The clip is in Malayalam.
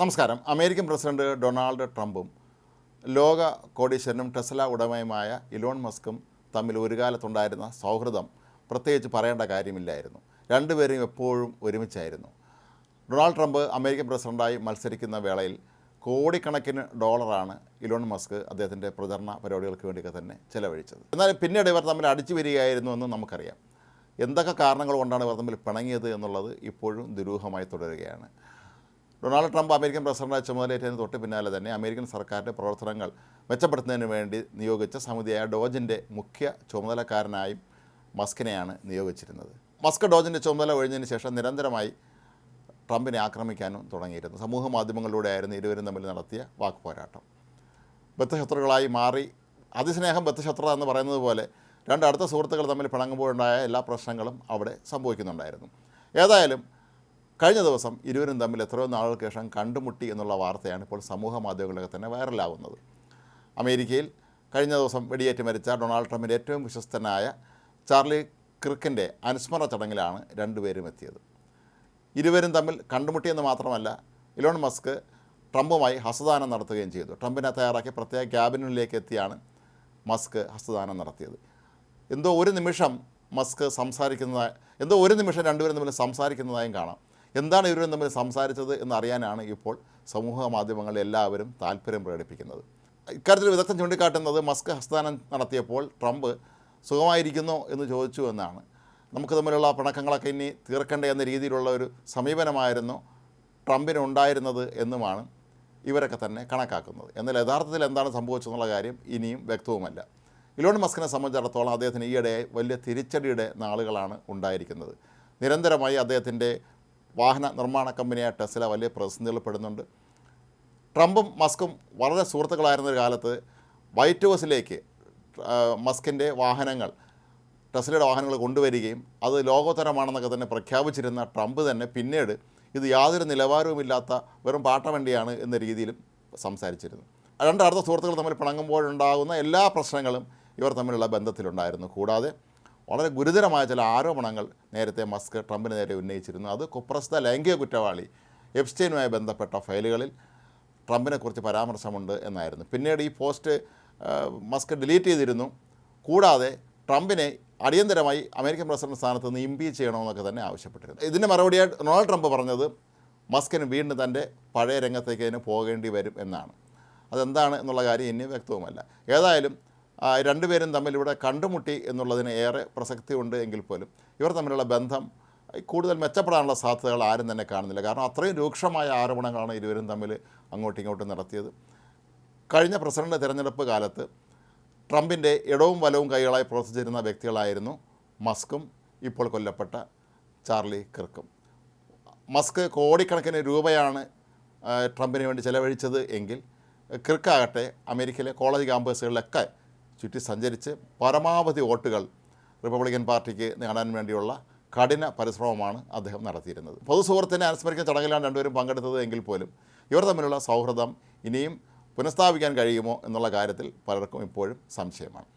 നമസ്കാരം. അമേരിക്കൻ പ്രസിഡന്റ് ഡൊണാൾഡ് ട്രംപും ലോക കോടീശ്വരനും ടെസ്ല ഉടമയുമായ ഇലോൺ മസ്കും തമ്മിൽ ഒരു കാലത്തുണ്ടായിരുന്ന സൗഹൃദം പ്രത്യേകിച്ച് പറയേണ്ട കാര്യമില്ലായിരുന്നു. രണ്ടുപേരും എപ്പോഴും ഒരുമിച്ചായിരുന്നു. ഡൊണാൾഡ് ട്രംപ് അമേരിക്കൻ പ്രസിഡന്റായി മത്സരിക്കുന്ന വേളയിൽ കോടിക്കണക്കിന് ഡോളറാണ് ഇലോൺ മസ്ക് അദ്ദേഹത്തിന്റെ പ്രചരണ പരിപാടികൾക്ക് വേണ്ടിയൊക്കെ തന്നെ ചെലവഴിച്ചത്. എന്നാൽ പിന്നീട് ഇവർ തമ്മിൽ അടിച്ചു വരികയായിരുന്നു എന്ന് നമുക്കറിയാം. എന്തൊക്കെ കാരണങ്ങൾ കൊണ്ടാണ് ഇവർ തമ്മിൽ പിണങ്ങിയത് എന്നുള്ളത് ഇപ്പോഴും ദുരൂഹമായി തുടരുകയാണ്. ഡൊണാൾഡ് ട്രംപ് അമേരിക്കൻ പ്രസിഡന്റായി ചുമതലയേറ്റതിന് തൊട്ട് പിന്നാലെ തന്നെ അമേരിക്കൻ സർക്കാരിന്റെ പ്രവർത്തനങ്ങൾ മെച്ചപ്പെടുത്തുന്നതിന് വേണ്ടി നിയോഗിച്ച സമിതിയായ ഡോജിന്റെ മുഖ്യ ചുമതലക്കാരനായും മസ്കിനെയാണ് നിയോഗിച്ചിരുന്നത്. മസ്ക് ഡോജിന്റെ ചുമതല ഒഴിഞ്ഞതിന് ശേഷം നിരന്തരമായി ട്രംപിനെ ആക്രമിക്കാനും തുടങ്ങിയിരുന്നു. സമൂഹ മാധ്യമങ്ങളിലൂടെയായിരുന്നു ഇരുവരും തമ്മിൽ നടത്തിയ വാക്കുപോരാട്ടം ബദ്ധശത്രുക്കളായി മാറി അതിസ്നേഹം ബദ്ധശത്രുത എന്ന് പറയുന്നത് പോലെ രണ്ട് അടുത്ത സുഹൃത്തുക്കൾ തമ്മിൽ പിണങ്ങുമ്പോഴുണ്ടായ എല്ലാ പ്രശ്നങ്ങളും അവിടെ സംഭവിക്കുന്നുണ്ടായിരുന്നു. ഏതായാലും കഴിഞ്ഞ ദിവസം ഇരുവരും തമ്മിൽ എത്രയോ നാളുകൾക്ക് ശേഷം കണ്ടുമുട്ടി എന്നുള്ള വാർത്തയാണ് ഇപ്പോൾ സമൂഹ മാധ്യമങ്ങളിലൊക്കെ തന്നെ വൈറലാവുന്നത്. അമേരിക്കയിൽ കഴിഞ്ഞ ദിവസം വെടിയേറ്റ് മരിച്ച ഡൊണാൾഡ് ട്രംപിന്റെ ഏറ്റവും വിശ്വസ്തനായ ചാർലി ക്രിക്കിന്റെ അനുസ്മരണ ചടങ്ങിലാണ് രണ്ടുപേരും എത്തിയത്. ഇരുവരും തമ്മിൽ കണ്ടുമുട്ടിയെന്ന് മാത്രമല്ല ഇലോൺ മസ്ക് ട്രംപുമായി ഹസ്തദാനം നടത്തുകയും ചെയ്തു. ട്രംപിനെ തയ്യാറാക്കിയ പ്രത്യേക ക്യാബിനുള്ളിലേക്ക് എത്തിയാണ് മസ്ക് ഹസ്തദാനം നടത്തിയത്. എന്തോ ഒരു നിമിഷം മസ്ക് സംസാരിക്കുന്നതായി എന്തോ ഒരു നിമിഷം രണ്ടുപേരും തമ്മിൽ സംസാരിക്കുന്നതായും കാണാം. എന്താണ് ഇവരും തമ്മിൽ സംസാരിച്ചത് എന്നറിയാനാണ് ഇപ്പോൾ സമൂഹ മാധ്യമങ്ങളിൽ എല്ലാവരും താല്പര്യം പ്രകടിപ്പിക്കുന്നത്. ഇക്കാര്യത്തിൽ വിദഗ്ധം ചൂണ്ടിക്കാട്ടുന്നത് മസ്ക് ഹസ്താനം നടത്തിയപ്പോൾ ട്രംപ് സുഖമായിരിക്കുന്നു എന്ന് ചോദിച്ചു എന്നാണ്. നമുക്ക് തമ്മിലുള്ള പിണക്കങ്ങളൊക്കെ ഇനി തീർക്കണ്ടേ എന്ന രീതിയിലുള്ള ഒരു സമീപനമായിരുന്നു ട്രംപിന് ഉണ്ടായിരുന്നത് എന്നുമാണ് ഇവരൊക്കെ തന്നെ കണക്കാക്കുന്നത്. എന്നാൽ യഥാർത്ഥത്തിൽ എന്താണ് സംഭവിച്ചതെന്നുള്ള കാര്യം ഇനിയും വ്യക്തവുമല്ല. ഇലോൺ മസ്കിനെ സംബന്ധിച്ചിടത്തോളം അദ്ദേഹത്തിന് ഈയിടെ വലിയ തിരിച്ചടിയുടെ നാളുകളാണ് ഉണ്ടായിരിക്കുന്നത്. നിരന്തരമായി അദ്ദേഹത്തിന്റെ വാഹന നിർമ്മാണ കമ്പനിയായ ടെസ്ല വലിയ പ്രതിസന്ധികളിൽപ്പെടുന്നുണ്ട് ട്രംപും മസ്കും വളരെ സുഹൃത്തുക്കളായിരുന്ന ഒരു കാലത്ത് വൈറ്റ് ഹൗസിലേക്ക് മസ്കിന്റെ വാഹനങ്ങൾ ടെസ്ലയുടെ വാഹനങ്ങൾ കൊണ്ടുവരികയും അത് ലോകോത്തരമാണെന്നൊക്കെ തന്നെ പ്രഖ്യാപിച്ചിരുന്ന ട്രംപ് തന്നെ പിന്നീട് ഇത് യാതൊരു നിലവാരവുമില്ലാത്ത വെറും പാട്ടവണ്ടിയാണ് എന്ന രീതിയിലും സംസാരിച്ചിരുന്നു. രണ്ട് അടുത്ത സുഹൃത്തുക്കൾ തമ്മിൽ പിണങ്ങുമ്പോഴുണ്ടാകുന്ന എല്ലാ പ്രശ്നങ്ങളും ഇവർ തമ്മിലുള്ള ബന്ധത്തിലുണ്ടായിരുന്നു. കൂടാതെ വളരെ ഗുരുതരമായ ചില ആരോപണങ്ങൾ നേരത്തെ മസ്ക് ട്രംപിന് നേരെ ഉന്നയിച്ചിരുന്നു. അത് കുപ്രസ്ത ലൈംഗിക കുറ്റവാളി എപ്സ്റ്റൈനുമായി ബന്ധപ്പെട്ട ഫയലുകളിൽ ട്രംപിനെക്കുറിച്ച് പരാമർശമുണ്ട് എന്നായിരുന്നു. പിന്നീട് ഈ പോസ്റ്റ് മസ്ക് ഡിലീറ്റ് ചെയ്തിരുന്നു. കൂടാതെ ട്രംപിനെ അടിയന്തരമായി അമേരിക്കൻ പ്രസിഡന്റ് സ്ഥാനത്ത് നിന്ന് ഇമ്പീച്ച് ചെയ്യണമെന്നൊക്കെ തന്നെ ആവശ്യപ്പെട്ടിരുന്നു. ഇതിന് മറുപടിയായി ഡൊണാൾഡ് ട്രംപ് പറഞ്ഞത് മസ്കിന് വീണ്ടും തന്റെ പഴയ രംഗത്തേക്ക് അതിന് പോകേണ്ടി വരും എന്നാണ്. അതെന്താണ് എന്നുള്ള കാര്യം ഇനി വ്യക്തവുമല്ല. ഏതായാലും രണ്ടുപേരും തമ്മിൽ ഇവിടെ കണ്ടുമുട്ടി എന്നുള്ളതിന് ഏറെ പ്രസക്തിയുണ്ട് എങ്കിൽ പോലും. ഇവർ തമ്മിലുള്ള ബന്ധം കൂടുതൽ മെച്ചപ്പെടാനുള്ള സാധ്യതകൾ ആരും തന്നെ കാണുന്നില്ല. കാരണം അത്രയും രൂക്ഷമായ ആരോപണങ്ങളാണ് ഇരുവരും തമ്മിൽ അങ്ങോട്ടും ഇങ്ങോട്ടും നടത്തിയത്. കഴിഞ്ഞ പ്രസിഡന്റ് തിരഞ്ഞെടുപ്പ് കാലത്ത് ട്രംപിന്റെ ഇടവും വലവും കൈകളായി പ്രവർത്തിച്ചിരുന്ന വ്യക്തികളായിരുന്നു മസ്കും ഇപ്പോൾ കൊല്ലപ്പെട്ട ചാർലി കിർക്കും. മസ്ക് കോടിക്കണക്കിന് രൂപയാണ് ട്രംപിന് വേണ്ടി ചെലവഴിച്ചത് എങ്കിൽ കിർക്കാകട്ടെ അമേരിക്കയിലെ കോളേജ് ക്യാമ്പസുകളിലൊക്കെ ചുറ്റി സഞ്ചരിച്ച് പരമാവധി വോട്ടുകൾ റിപ്പബ്ലിക്കൻ പാർട്ടിക്ക് നേടാൻ വേണ്ടിയുള്ള കഠിന പരിശ്രമമാണ് അദ്ദേഹം നടത്തിയിരുന്നത്. പൊതുസുഹൃത്തിനെ അനുസ്മരിക്കുന്ന ചടങ്ങിലാണ് രണ്ടുപേരും പങ്കെടുത്തത് എങ്കിൽ പോലും ഇവർ തമ്മിലുള്ള സൗഹൃദം ഇനിയും പുനഃസ്ഥാപിക്കാൻ കഴിയുമോ എന്നുള്ള കാര്യത്തിൽ പലർക്കും ഇപ്പോഴും സംശയമാണ്.